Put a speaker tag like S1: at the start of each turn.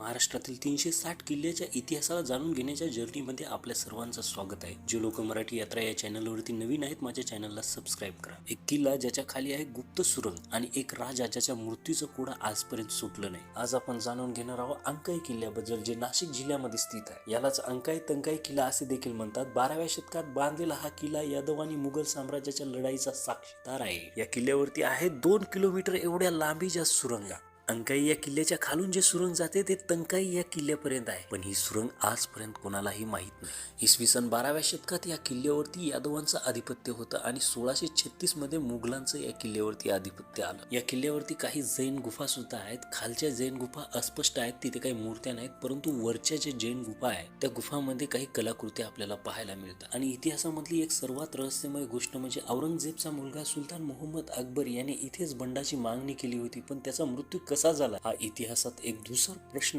S1: महाराष्ट्रातील तीनशे साठ किल्ल्याच्या इतिहासाला जाणून घेण्याच्या जर्नीमध्ये आपल्या सर्वांचं स्वागत आहे. जे लोक मराठी यात्रा या चॅनलवरती नवीन आहेत माझ्या चॅनलला सबस्क्राईब करा. एक किल्ला ज्याच्या खाली आहे गुप्त सुरंग आणि एक राजा ज्याच्या मृत्यूचं कोडा आजपर्यंत सुटलं नाही. आज आपण जाणून घेणार आहोत अंकाई किल्ल्याबद्दल जे नाशिक जिल्ह्यामध्ये स्थित आहे. यालाच अंकाई तंकाई किल्ला असे देखील म्हणतात. बाराव्या शतकात बांधलेला हा किल्ला यादव आणि मुघल साम्राज्याच्या लढाईचा साक्षीदार आहे. या किल्ल्यावरती आहे दोन किलोमीटर एवढ्या लांबीच्या सुरंगा. अंकाई या किल्ल्याच्या खालून जे सुरंग जाते ते तंकाई या किल्ल्यापर्यंत आहे. पण ही सुरंग आजपर्यंत कोणालाही माहीत नाही. इसवी सन बाराव्या शतकात या किल्ल्यावरती यादवांचं आधिपत्य होतं आणि सोळाशे छत्तीसमध्ये मुघलांचं या किल्ल्यावरती आधिपत्य आलं. या किल्ल्यावरती काही जैन गुफा सुद्धा आहेत. खालच्या जैन गुफा अस्पष्ट आहेत तिथे काही मूर्त्या नाहीत परंतु वरच्या जे जैन गुफा आहेत त्या गुफामध्ये काही कलाकृती आपल्याला पाहायला मिळतात. आणि इतिहासामधली एक सर्वात रहस्यमय गोष्ट म्हणजे औरंगजेबचा मुलगा सुलतान मोहम्मद अकबर याने इथेच बंडाची मागणी केली होती पण त्याचा मृत्यू कसा झाला हा इतिहासात एक दुसरा प्रश्न